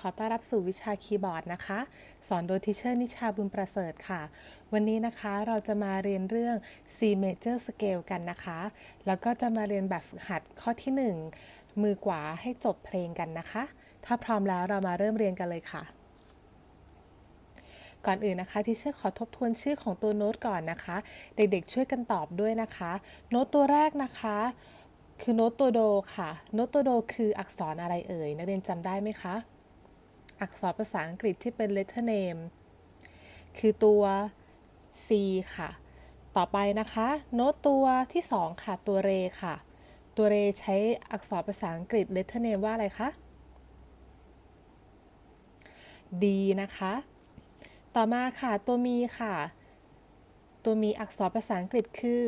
ขอต้อนรับสู่วิชาคีย์บอร์ดนะคะ สอนโดยทิเชอร์นิชาบุญประเสริฐค่ะ วันนี้นะคะเราจะมาเรียนเรื่อง C major scale กันนะคะ แล้วก็จะมาเรียนแบบฝึกหัดข้อที่ 1 มือกวาให้จบเพลงกันนะคะ ถ้าพร้อมแล้วเรามาเริ่มเรียนกันเลยค่ะ ก่อนอื่นนะคะที่เชื่อขอทบทวนชื่อของตัวโน้ตก่อนนะคะ เด็กๆช่วยกันตอบด้วยนะคะ โน้ตตัวแรกนะคะคือโน้ตตัวโดค่ะ โน้ตตัวโดคืออักษรอะไรเอ่ย นักเรียนจำได้ไหมคะ อักษรภาษาอังกฤษที่เป็น letter name คือตัว C ค่ะ ต่อไปนะคะ โน้ตตัวที่ 2 ค่ะ ตัวเรค่ะ ตัวเรใช้อักษรภาษาอังกฤษ letter name ว่าอะไรคะ D นะคะ ต่อมาค่ะ ตัวมีค่ะ ตัวมีอักษรภาษาอังกฤษคือ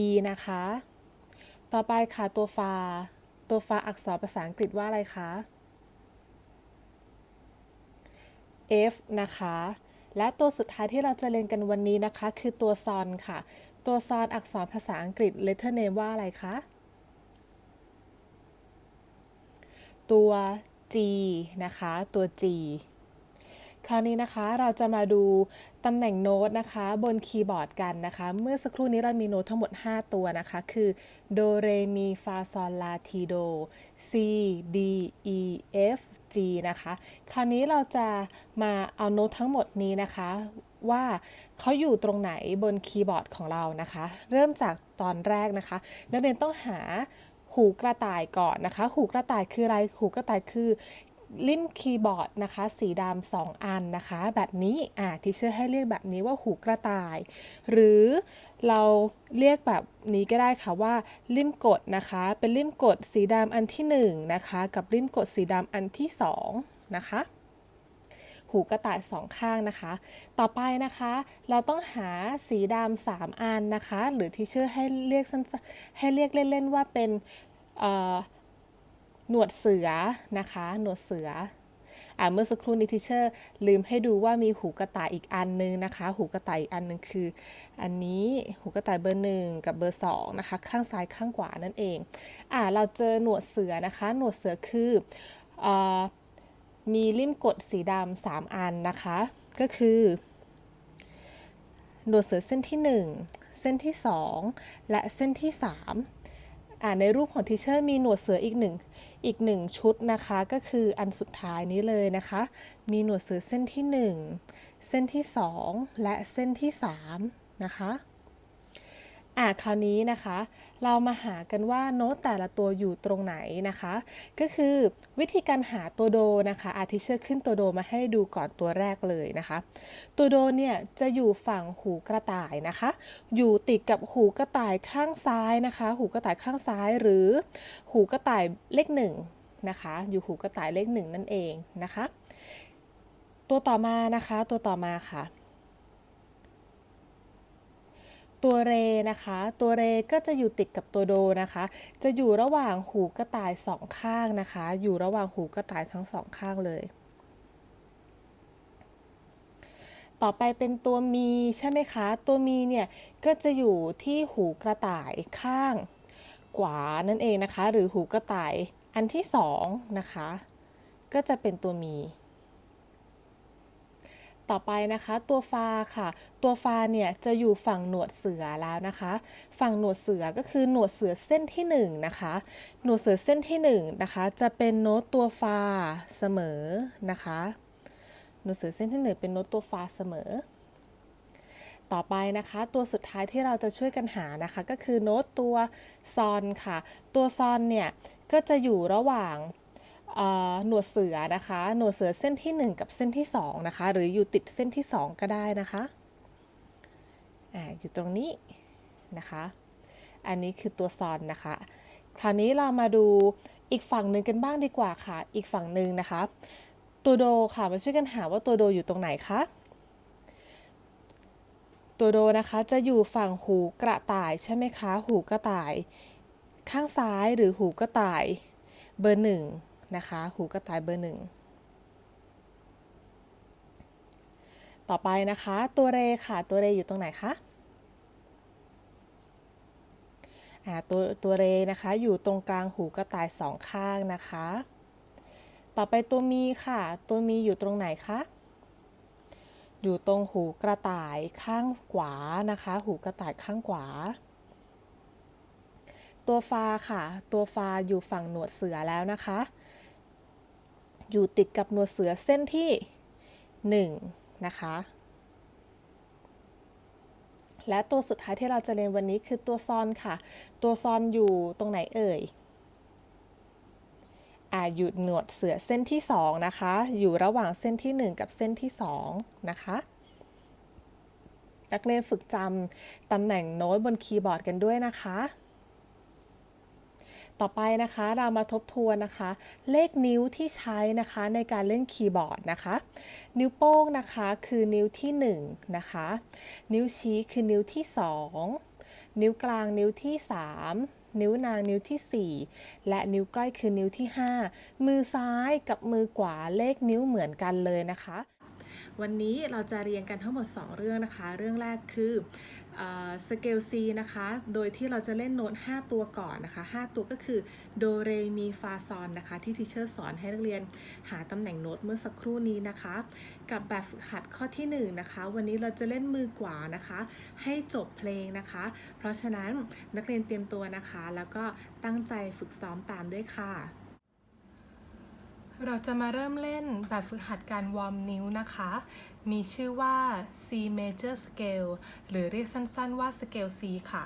e นะคะ ต่อไปค่ะ ตัวฟา ตัวฟ้าอักษรภาษาอังกฤษว่าอะไรคะ f นะคะ และตัวสุดท้ายที่เราจะเรียนกันวันนี้นะคะ คือตัวซอนค่ะ ตัวซอนอักษรภาษาอังกฤษ letter name ว่าอะไรคะ ตัว G นะคะ ตัว G คราวนี้นะคะเราจะมาดูตำแหน่งโน้ตนะคะบนคีย์บอร์ดกันนะคะ เมื่อสักครู่นี้เรามีโน้ตทั้งหมด 5 ตัวนะคะ คือโดเรมีฟาซอลลาทีโด C D E F G นะคะ คราวนี้เราจะมาเอาโน้ตทั้งหมดนี้นะคะ ว่าเขาอยู่ตรงไหนบนคีย์บอร์ดของเรานะคะ เริ่มจากตอนแรกนะคะ นักเรียนต้องหาหูกระต่ายก่อนนะคะ หูกระต่ายคืออะไร หูกระต่ายคือ ริมคีย์บอร์ดนะคะ สีดำสองอันนะคะ แบบนี้อ่าทีเชอร์ให้เรียกแบบนี้ว่าหูกระต่าย หรือเราเรียกแบบนี้ก็ได้ค่ะว่าริมกดนะคะ เป็นริมกดสีดำอันที่1นงนะคะ กับริมกดสีดำอันที่2นะคะหูกระต่ายสองข้างนะคะ ต่อไปนะคะ เราต้องหาสีดำสามอันนะคะ หรือที่เชื่อให้เรียกสั้นๆให้เรียกเล่นๆว่าเป็น หนวดเสือนะคะ หนวดเสืออ่าเมื่อสักครู่นี้ทิเชอร์ลืมให้ดูว่ามีหูกระต่ายอีกอันนึงนะคะ หูกระต่ายอีกอันนึงคือ อันนี้หูกระต่ายเบอร์หนึ่งกับเบอร์สองนะคะ ข้างซ้ายข้างขวานั่นเองอ่าเราเจอหนวดเสือนะคะ หนวดเสือคืออ่ามีริมกดสีดำสามอันนะคะ ก็คือ หนวดเสือเส้นที่ 1 เส้นที่ 2 และเส้นที่3อ่า ในรูปของทีเชอร์มีหนวดเสืออีกหนึ่งอีกหนึ่งชุดนะคะ ก็คืออันสุดท้ายนี้เลยนะคะ มีหนวดเสือเส้นที่ 1 เส้นที่ 2 และเส้นที่3นะคะ อ่าคราวนี้นะคะ เรามาหากันว่าโน้ตแต่ละตัวอยู่ตรงไหนนะคะ ก็คือวิธีการหาตัวโดนะคะ อาทิเชอร์ขึ้นตัวโดมาให้ดูก่อนตัวแรกเลยนะคะ ตัวโดเนี่ยจะอยู่ฝั่งหูกระต่ายนะคะ อยู่ติดกับหูกระต่ายข้างซ้ายนะคะ หูกระต่ายข้างซ้ายหรือ หูกระต่ายเลขหนึ่งนะคะ อยู่หูกระต่ายเลขหนึ่งนั่นเองนะคะ ตัวต่อมานะคะ ตัวต่อมาค่ะ ตัวเรนะคะ ตัวเรก็จะอยู่ติดกับตัวโดนะคะ จะอยู่ระหว่างหูกระต่ายสองข้างนะคะ อยู่ระหว่างหูกระต่ายทั้งสองข้างเลย ต่อไปเป็นตัวมีใช่ไหมคะ ตัวมีเนี่ยก็จะอยู่ที่หูกระต่ายข้างขวานั่นเองนะคะ หรือหูกระต่ายอันที่สองนะคะ ก็จะเป็นตัวมี ต่อไปนะคะตัวฟาค่ะ ตัวฟาเนี่ยจะอยู่ฝั่งหนวดเสือแล้วนะคะ ฝั่งหนวดเสือก็คือหนวดเสือเส้นที่1นนะคะ หนวดเสือเส้นที่1นนะคะ จะเป็นโน้ตตัวฟาเสมอนะคะ หนวดเสือเส้นที่ 1 เป็นโน้ตตัวฟาเสมอ ต่อไปนะคะ ตัวสุดท้ายที่เราจะช่วยกันหานะคะ ก็คือโน้ตตัวซอนค่ะ ตัวซอนเนี่ยก็จะอยู่ระหว่าง หนวดเสือนะคะ หนวดเสือเส้นที่ 1 กับเส้นที่2นะคะ หรืออยู่ติดเส้นที่ 2 ก็ได้นะคะออยู่ตรงนี้นะคะ อันนี้คือตัวซอนนะคะ คราวนี้เรามาดูอีกฝั่งหนึ่งกันบ้างดีกว่าค่ะ อีกฝั่งหนึ่งนะคะ ตัวโดค่ะมาช่วยกันหาว่าตัวโดอยู่ตรงไหนคะตัวโดนะคะจะอยู่ฝั่งหูกระต่ายใช่ไหมคะ หูกระต่าย ข้างซ้ายหรือหูกระต่าย เบอร์หนึ่ง นะคะ หูกระต่ายเบอร์หนึ่งต่อไปนะคะ ตัวเรค่ะ ตัวเรอยู่ตรงไหนคะอ่าตัวตัวเรนะคะอยู่ตรงกลางหูกระต่ายสองข้างนะคะ ต่อไปตัวมีค่ะ ตัวมีอยู่ตรงไหนคะอยู่ตรงหูกระต่ายข้างขวานะคะ หูกระต่ายข้างขวา ตัวฟาค่ะ ตัวฟาอยู่ฝั่งหนวดเสือแล้วนะคะ อยู่ติดกับหนวดเสือเส้นที่หนึ่งนะคะ และตัวสุดท้ายที่เราจะเรียนวันนี้คือตัวซอนค่ะ ตัวซอนอยู่ตรงไหนเอ่ยอ่าอยู่หนวดเสือเส้นที่ 2 นะคะ อยู่ระหว่างเส้นที่ 1 กับเส้นที่ 2 นะคะนักเรียนฝึกจำตำแหน่งโน้ตบนคีย์บอร์ดกันด้วยนะคะ ต่อไปนะคะเรามาทบทวนนะคะ เลขนิ้วที่ใช้นะคะในการเล่นคีย์บอร์ดนะคะ นิ้วโป้งนะคะคือนิ้วที่1นะคะนิ้วชี้คือนิ้วที่ 2 นิ้วกลางนิ้วที่ 3นิ้วนางนิ้วที่ 4 และนิ้วก้อยคือนิ้วที่ 5 มือซ้ายกับมือขวาเลขนิ้วเหมือนกันเลยนะคะ วันนี้เราจะเรียนกันทั้งหมด 2 เรื่องนะคะ เรื่องแรกคือ สเกล C นะคะ โดยที่เราจะเล่นโน้ต 5 ตัวก่อนนะคะ 5 ตัวก็คือโดเรมีฟาซอนนะคะ ที่ทีเชอร์สอนให้นักเรียนหาตำแหน่งโน้ตเมื่อสักครู่นี้นะคะ กับแบบฝึกหัดข้อที่ 1 นะคะ วันนี้เราจะเล่นมือขวานะคะ ให้จบเพลงนะคะ เพราะฉะนั้นนักเรียนเตรียมตัวนะคะ แล้วก็ตั้งใจฝึกซ้อมตามด้วยค่ะ เราจะมาเริ่มเล่นแบบฝึกหัดการวอร์มนิ้วนะคะ มีชื่อว่า C major scale หรือเรียกสั้นๆว่า scale C ค่ะ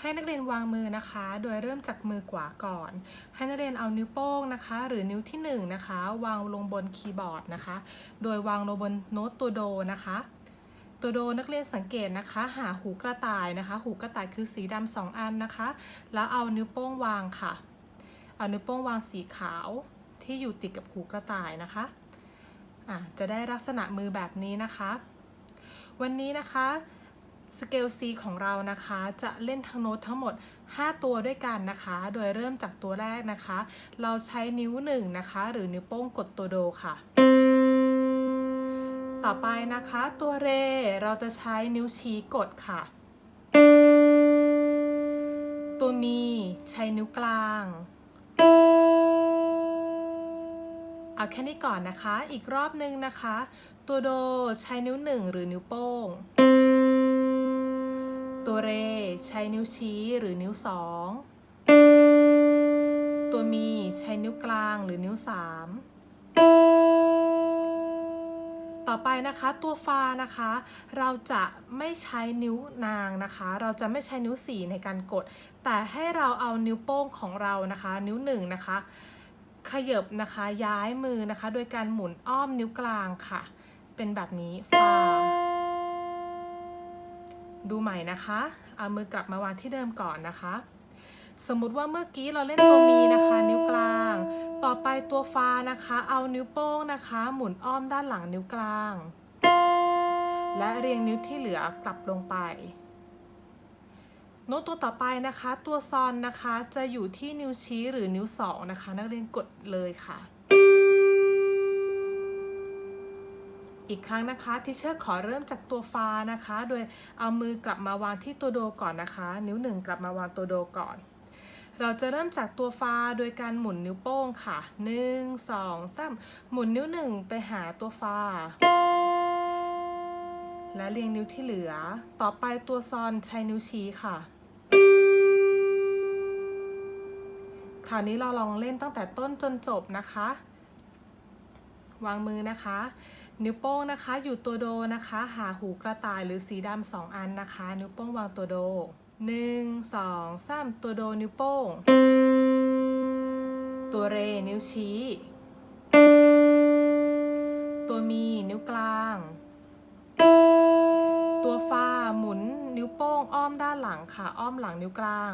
ให้นักเรียนวางมือนะคะ โดยเริ่มจากมือขวาก่อน ให้นักเรียนเอานิ้วโป้งนะคะ หรือนิ้วที่1นะคะ วางลงบนคีย์บอร์ดนะคะ โดยวางลงบนโน้ตตัวโดนะคะ ตัวโดนักเรียนสังเกตนะคะ หาหูกระต่ายนะคะ หูกระต่ายคือสีดำสองอันนะคะ แล้วเอานิ้วโป้งวางค่ะเอานิ้วโป้งวางสีขาว ที่อยู่ติดกับหูกระต่ายนะคะะจะได้ลักษณะมือแบบนี้นะคะ วันนี้นะคะสเกล C ของเรานะคะจะเล่นทั้งโน้ตทั้งหมด 5 ตัวด้วยกันนะคะ โดยเริ่มจากตัวแรกนะคะ เราใช้นิ้ว1นะคะ หรือนิ้วโป้งกดตัวโดค่ะ ต่อไปนะคะตัวเรเราจะใช้นิ้วชี้กดค่ะ ตัวมีใช้นิ้วกลาง เอาแค่นี้ก่อนนะคะ อีกรอบนึงนะคะ ตัวโดใช้นิ้วหนึ่งหรือนิ้วโป้ง ตัวเรใช้นิ้วชี้หรือนิ้วสองตัวมีใช้นิ้วกลางหรือนิ้วสามต่อไปนะคะตัวฟานะคะ เราจะไม่ใช้นิ้วนางนะคะ เราจะไม่ใช้นิ้วสี่ในการกด แต่ให้เราเอานิ้วโป้งของเรานะคะ นิ้วหนึ่งนะคะ ขยบนะคะย้ายมือนะคะ โดยการหมุนอ้อมนิ้วกลางค่ะ เป็นแบบนี้ฟาดูใหม่นะคะ เอามือกลับมาวางที่เดิมก่อนนะคะ สมมุติว่าเมื่อกี้เราเล่นตัวมีนะคะ นิ้วกลาง ต่อไปตัวฟานะคะ เอานิ้วโป้งนะคะ หมุนอ้อมด้านหลังนิ้วกลาง และเรียงนิ้วที่เหลือกลับลงไป โน้ตตัวต่อไปนะคะ ตัวซอนนะคะจะอยู่ที่นิ้วชี้หรือนิ้วสองนะคะ นักเรียนกดเลยค่ะ อีกครั้งนะคะทิเชอร์ขอเริ่มจากตัวฟานะคะ โดยเอามือกลับมาวางที่ตัวโดก่อนนะคะ นิ้วหนึ่งกลับมาวางตัวโดก่อน เราจะเริ่มจากตัวฟาโดยการหมุนนิ้วโป้งค่ะหนึ่งสองสามหมุนนิ้วหนึ่งไปหาตัวฟาและเรียงนิ้วที่เหลือ ต่อไปตัวซอนใช้นิ้วชี้ค่ะ คราวนี้เราลองเล่นตั้งแต่ต้นจนจบนะคะ วางมือนะคะ นิ้วโป้งนะคะ อยู่ตัวโดนะคะ หาหูกระต่ายหรือสีดำสองอันนะคะ นิ้วโป้งวางตัวโดหนึ่งสองสามตัวโดนิ้วโป้ง ตัวเร นิ้วชี้ ตัวมีนิ้วกลาง ตัวฟาหมุนนิ้วโป้งอ้อมด้านหลังค่ะ อ้อมหลังนิ้วกลาง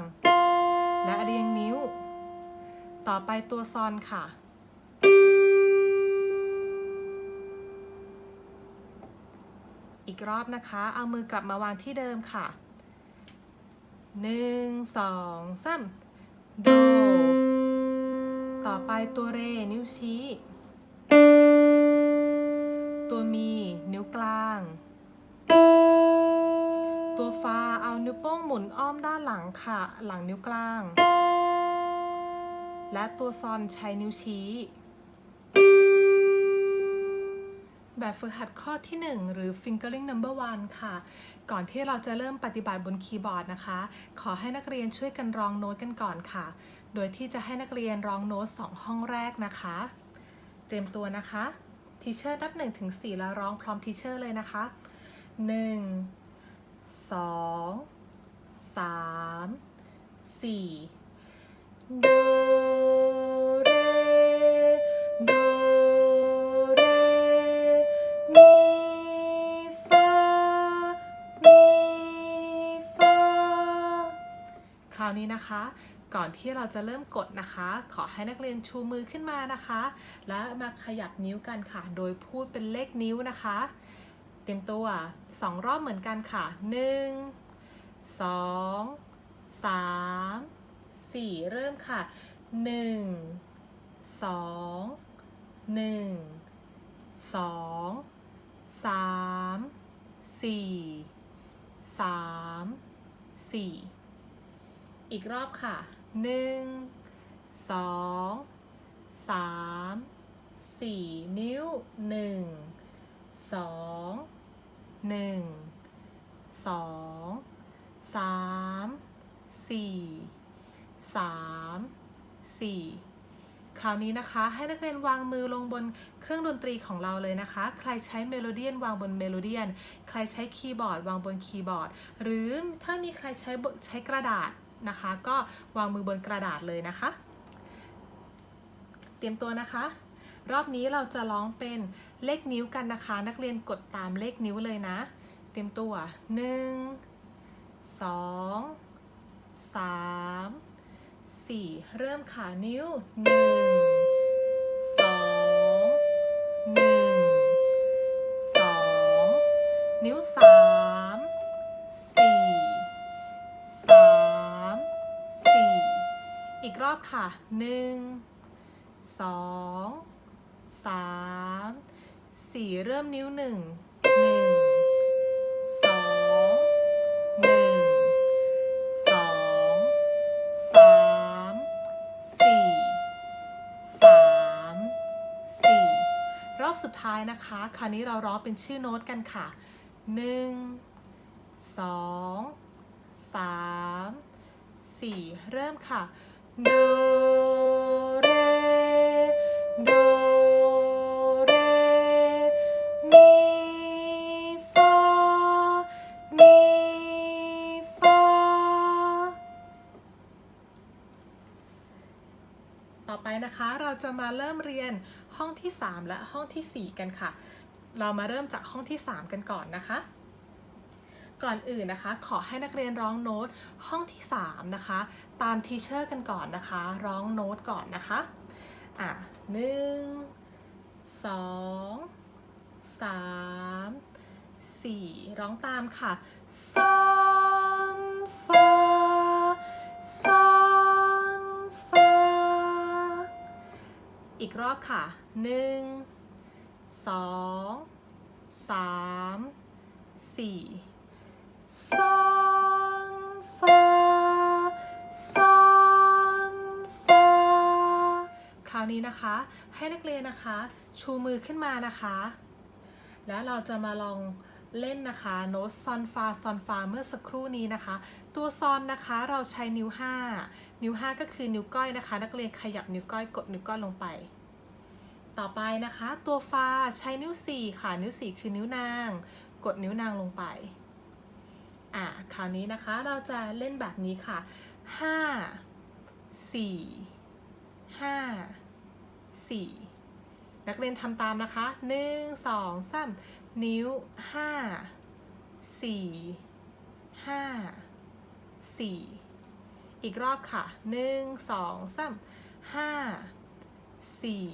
และเรียงนิ้ว ต่อไปตัวซอนค่ะ อีกรอบนะคะ เอามือกลับมาวางที่เดิมค่ะ หนึ่งสองสามโด ต่อไปตัวเร นิ้วชี้ ตัวมี นิ้วกลางตตัวฟา เอานิ้วโป้งหมุนอ้อมด้านหลังค่ะ หลังนิ้วกลาง และตัวซอนใช้นิ้วชี้ แบบฝึกหัดข้อที่ 1 หรือ fingering number one ค่ะ ก่อนที่เราจะเริ่มปฏิบัติบนคีย์บอร์ดนะคะ ขอให้นักเรียนช่วยกันร้องโน้ตกันก่อนค่ะ โดยที่จะให้นักเรียนร้องโน้ต 2 ห้องแรกนะคะ เตรียมตัวนะคะทีเชอร์นับ1ถึง4แล้วร้องพร้อมทีเชอร์เลยนะคะ 1 2 3 4โนี้นะคะ ก่อนที่เราจะเริ่มกดนะคะ ขอให้นักเรียนชูมือขึ้นมานะคะ และมาขยับนิ้วกันค่ะ โดยพูดเป็นเลขนิ้วนะคะ เตรียมตัวสองรอบเหมือนกันค่ะหนึ่งสองสามสี่เริ่มค่ะหนึ่งสองหนึ่งส อีกรอบค่ะหนึ่งสองสามสี่นิ้วหนึ่งสองหนึ่งสองสามสี่สามสี่คราวนี้นะคะให้นักเรียนวางมือลงบนเครื่องดนตรีของเราเลยนะคะ ใครใช้เมโลเดียนวางบนเมโลเดียน ใครใช้คีย์บอร์ดวางบนคีย์บอร์ด หรือถ้ามีใครใช้ใช้กระดาษ นะคะ ก็วางมือบนกระดาษเลยนะคะ เตรียมตัวนะคะ รอบนี้เราจะร้องเป็นเลขนิ้วกันนะคะ นักเรียนกดตามเลขนิ้วเลยนะ เตรียมตัว 1 2 3 4 เริ่มค่ะนิ้ว1 2 1 2นิ้ว อีกรอบค่ะ1สองสามสี่เริ่มนิ้วหนึ่งหนึ่งสองหนึ่งสองสามสี่สามสี่รอบสุดท้ายนะคะ คราวนี้เราร้องเป็นชื่อโน้ตกันค่ะหนึ่งสองสามสี่เริ่มค่ะ โดเรโดเรมีฟามีฟาต่อไปนะคะเราจะมาเริ่มเรียนห้องที่ 3 และห้องทีสี่4 กันค่ะ เรามาเริ่มจากห้องที่ 3 กันก่อนนะคะ ก่อนอื่นนะคะ ขอให้นักเรียนร้องโน้ตห้องที่ 3 นะคะ ตามทีเชอร์กันก่อนนะคะ ร้องโน้ตก่อนนะคะ อะหนึ่งสองสามสี่ร้องตามค่ะซอนฟาซอนฟาอีกรอบค่ะหนึ่งสองสามสี่ ซอนฟาซอนฟาคราวนี้นะคะ ให้นักเรียนนะคะ ชูมือขึ้นมานะคะ แล้วเราจะมาลองเล่นนะคะโน้ตซอนฟาซอนฟาเมื่อสักครู่นี้นะคะ ตัวซอนนะคะเราใช้นิ้ว 5 นิ้ว 5 ก็คือนิ้วก้อยนะคะ นักเรียนขยับนิ้วก้อยกดนิ้วก้อยลงไป ต่อไปนะคะ ตัวฟาใช้นิ้ว 4 ค่ะ นิ้ว 4 คือนิ้วนาง กดนิ้วนางลงไป อะคราวนี้นะคะเราจะเล่นแบบนี้ค่ะ 5 4ห้าสี่นักเรียนทำตามนะคะหนึ่งสองสามนิ้วห้าสี่ห้าสี่อีกรอบค่ะหนึ่งสองสามห้าสี่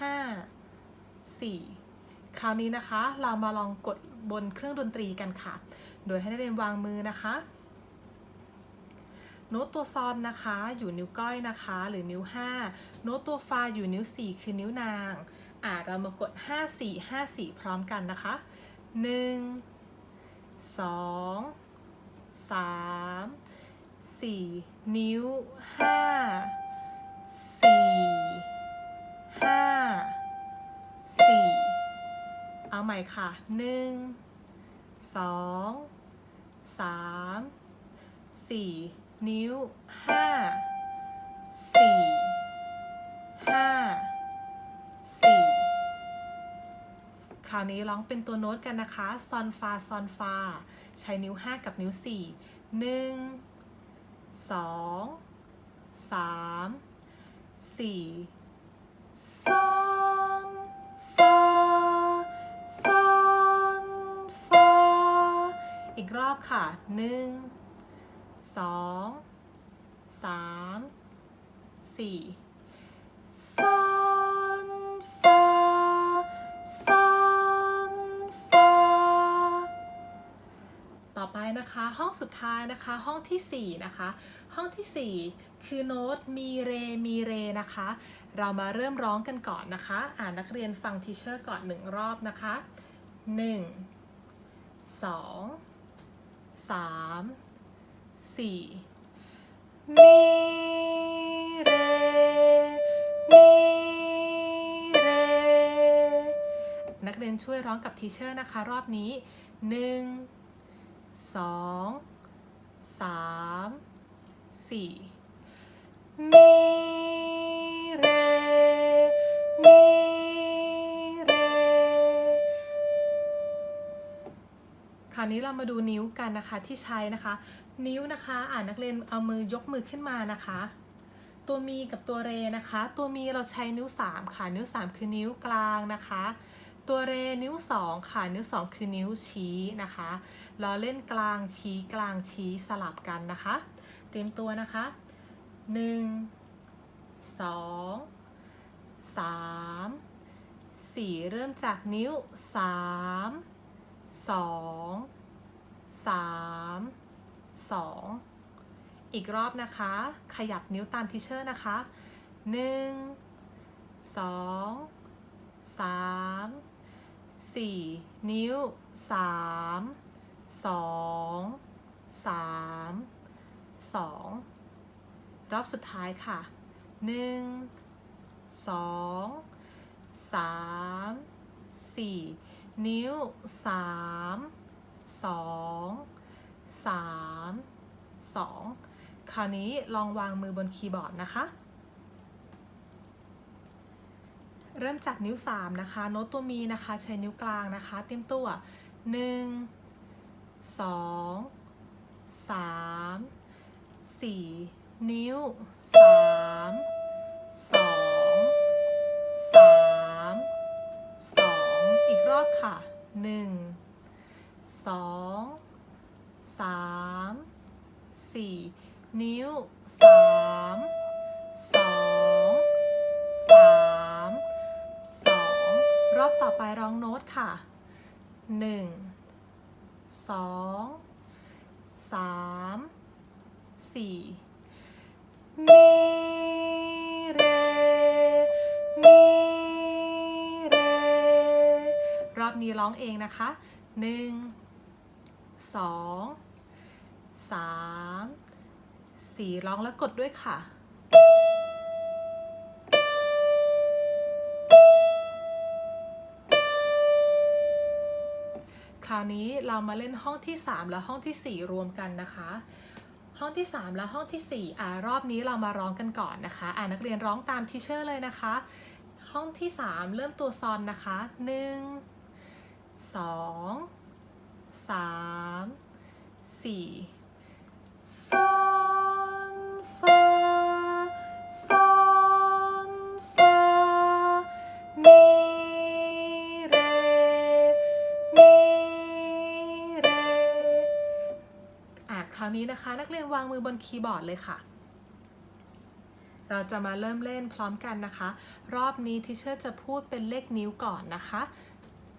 ห้าสี่คราวนี้นะคะเรามาลองกด บนเครื่องดนตรีกันค่ะ โดยให้นักเรียนวางมือนะคะโน้ตตัวซอนนะคะอยู่นิ้วก้อยนะคะ หรือนิ้ว 5 โน้ตตัวฟาอยู่นิ้ว 4 คือนิ้วนางอ่าเรามากด 5 4 5 4 พร้อมกันนะคะ1สองสามสี่นิ้วห้าสี่ห้าสี่ เอาใหม่ค่ะหนึ่งสองสามสี่นิ้วห้าสี่ห้าสี่คราวนี้ร้องเป็นตัวโน้ตกันนะคะ ซอนฟา ซอนฟา ใช้นิ้ว 5 กับนิ้ว 4 1 2 3 4 ซอน รอบค่ะ 1 2 3 4ซอนฟาซอนฟาต่อไปนะคะห้องสุดท้ายนะคะห้องที่ 4 นะคะ ห้องทีสี่ 4 คือโน้ตมีเรมีเรนะคะ เรามาเริ่มร้องกันก่อนนะคะ อ่านนักเรียนฟังทีเชอร์ก่อนหนึ่งรอบนะคะ 1 2 3 4มีเรมีเรนักเรียนช่วยร้องกับทีเชอร์นะคะ รอบนี้1 2 3 4มีเราวนี้เรามาดูนิ้วกันนะคะที่ใช้นะคะ นิ้วนะคะอ่านักเรียนเอามือยกมือขึ้นมานะคะ ตัวมีกับตัวเรนะคะ ตัวมีเราใช้นิ้ว 3 ค่ะ นิ้ว 3 คือนิ้วกลางนะคะ ตัวเรนิ้ว 2 ค่ะ นิ้ว 2 คือนิ้วชี้นะคะเราเล่นกลางชี้กลางชี้สลับกันนะคะ เตรียมตัวนะคะ 1 2 3 4 เริ่มจากนิ้ว 3 2 3 2อีกรอบนะคะ ขยับนิ้วตามทิเชอร์นะคะ1 2 3 4นิ้ว3 2 3 2รอบสุดท้ายค่ะ1 2 3 4 นิ้ว3 2 3 2คราวนี้ลองวางมือบนคีย์บอร์ดนะคะ เริ่มจากนิ้ว 3 นะคะ โน้ตตัวมีนะคะ ใช้นิ้วกลางนะคะ เตรียมตัว 1 2 3 4 นิ้ว 3 2 3 2อีก รอบค่ะ 1 2 3 4 นิ้ว 3 2 3 2 รอบต่อไปร้องโน้ตค่ะ 1 2 3 4มีเร อบนี้ร้องเองนะคะ 1 2 3 4 ร้องแล้วกดด้วยค่ะ คราวนี้เรามาเล่นห้องที่ 3 และห้องทีสี่4 รวมกันนะคะ ห้องที่ 3 และห้องทีสี่ 4 อ่ารอบนี้เรามาร้องกันก่อนนะคะ อ่านักเรียนร้องตามทีเชอร์เลยนะคะ ห้องที่ 3 เริ่มตัวซอนนะคะ 1 2 3 4ซอนฟาซอนฟามีเรมีเรอะคราวนี้นะคะ นักเรียนวางมือบนคีย์บอร์ดเลยค่ะ เราจะมาเริ่มเล่นพร้อมกันนะคะ รอบนี้ทิเชอร์จะพูดเป็นเลขนิ้วก่อนนะคะ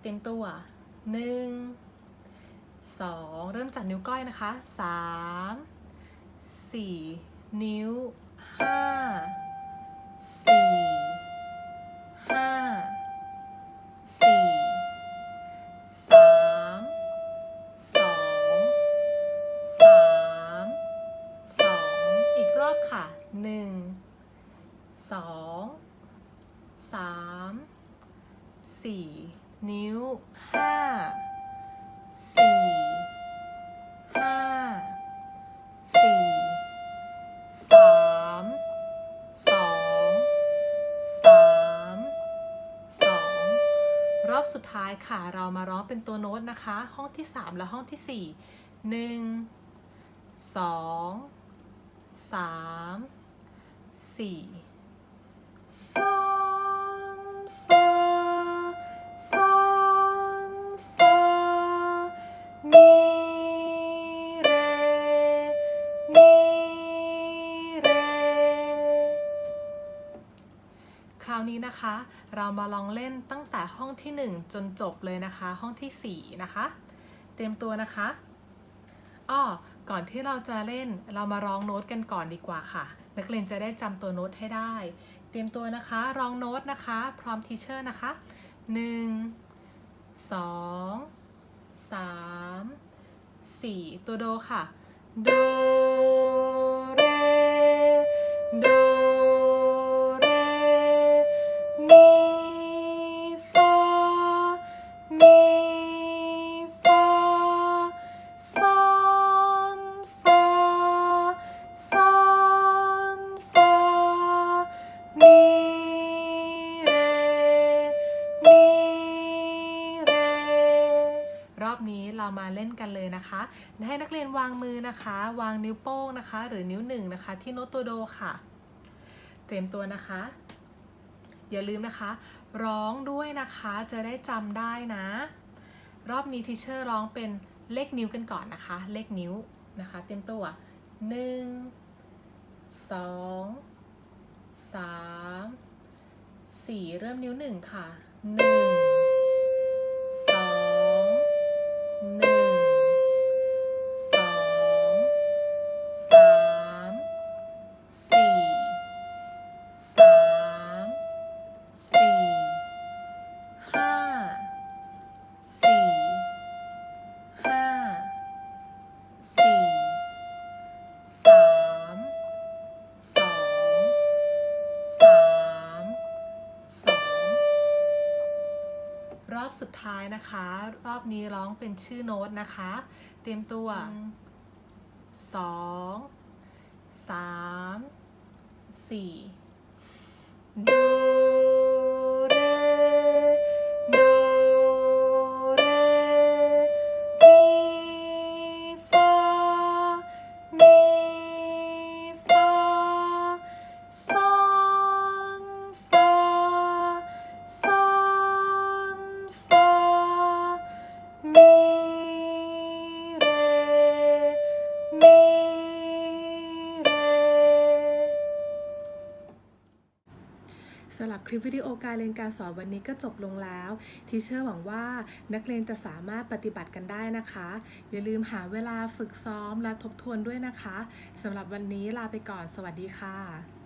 เต็มตัว 1 2 เริ่มจากนิ้วก้อยนะคะ 3 4 นิ้ว 5 4 นิ้วห้าสี่ห้าสี่สามสองสามสองรอบสุดท้ายค่ะ เรามาร้องเป็นตัวโน้ตนะคะ ห้องที่3และห้องที่4 1 2 3 4 นี้นะคะ เรามาลองเล่นตั้งแต่ห้องที่ 1 จนจบเลยนะคะ ห้องทีสี่ 4 นะคะ เตรียมตัวนะคะอ้อก่อนที่เราจะเล่นเรามาร้องโน้ตกันก่อนดีกว่าค่ะ นักเรียนจะได้จำตัวโน้ตให้ได้ เตรียมตัวนะคะร้องโน้ตนะคะ พร้อมทีเชอร์นะคะ 1 2 3 4 ตัวโดค่ะ โด นะคะ ให้นักเรียนวางมือนะคะ วางนิ้วโป้งนะคะ หรือนิ้วหนึ่งนะคะ ที่โน้ตตัวโดค่ะ เตรียมตัวนะคะ อย่าลืมนะคะ ร้องด้วยนะคะจะได้จำได้นะ รอบนี้ทิเชอร์ร้องเป็นเลขนิ้วกันก่อนนะคะ เลขนิ้วนะคะ เตรียมตัว1 2 3 4เริ่มนิ้วหนึ่งค่ะ1 2 สุดท้ายนะคะ รอบนี้ร้องเป็นชื่อโน้ตนะคะ เตรียมตัวสองสามสี่ดู สำหรับคลิปวิดีโอการเรียนการสอนวันนี้ก็จบลงแล้วทีเชอร์หวังว่านักเรียนจะสามารถปฏิบัติกันได้นะคะ อย่าลืมหาเวลาฝึกซ้อมและทบทวนด้วยนะคะสำหรับวันนี้ลาไปก่อน สวัสดีค่ะ